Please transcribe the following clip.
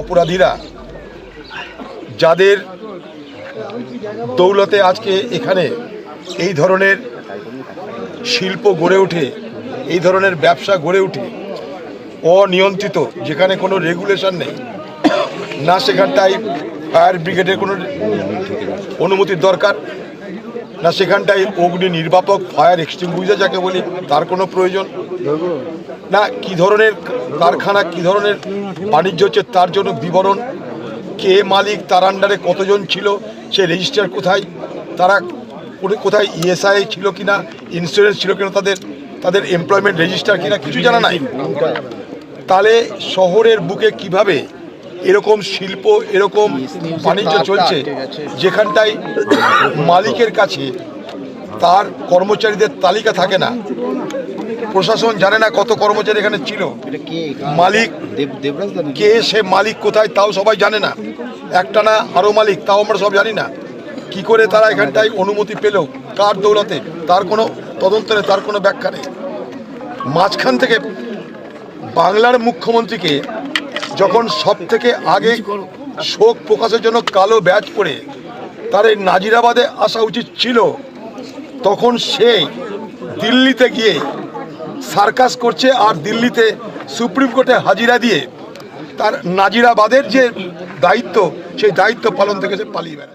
অপরাধীরা যাদের দৌলতে আজকে এখানে এই ধরনের শিল্প গড়ে ওঠে, এই ধরনের ব্যবসা গড়ে ওঠে, অনিয়ন্ত্রিত, যেখানে কোনো রেগুলেশন নেই, না সেখানটায় ফায়ার ব্রিগেডের কোনো অনুমতির দরকার, না সেখানটায় অগ্নি নির্বাপক ফায়ার এক্সটিংগুইজার যাকে বলি, তার কোনো প্রয়োজন। না, কি ধরনের কারখানা, কি ধরনের বাণিজ্য হচ্ছে তার জন্য বিবরণ? কে মালিক, তার আন্ডারে কতজন ছিল, সে রেজিস্টার কোথায়, তারা কোথায় ইএসআই ছিল কিনা ইন্স্যুরেন্স ছিল কিনা, তাদের তাদের এমপ্লয়মেন্ট রেজিস্টার কিনা, কিছু জানা নাই। তাহলে শহরের বুকে কীভাবে এরকম শিল্প, এরকম বাণিজ্য চলছে, যেখানটায় মালিকের কাছে তার কর্মচারীদের তালিকা থাকে না প্রশাসন জানে না কত কর্মচারী এখানে ছিল। মালিক? কে সে মালিক কোথায় তাও সবাই জানে না। একটা না আরও মালিক তাও আমরা সব জানি না। কি করে তারা এখানটায় অনুমতি পেল? কার দৌলতে? তার কোনো তদন্ত নেই তার কোনো ব্যাখ্যা নেই। মাঝখান থেকে বাংলার মুখ্যমন্ত্রীকে যখন সব থেকে আগে শোক প্রকাশের জন্য কালো ব্যাচ পরে তার এই নাজিরাবাদে আসা উচিত ছিল তখন সে দিল্লিতে গিয়ে সার্কাস করছে আর দিল্লিতে সুপ্রিম কোর্টে হাজিরা দিয়ে তার নাজিরাবাদের যে দায়িত্ব, সেই দায়িত্ব পালন থেকে সে পালিয়ে বেড়ায়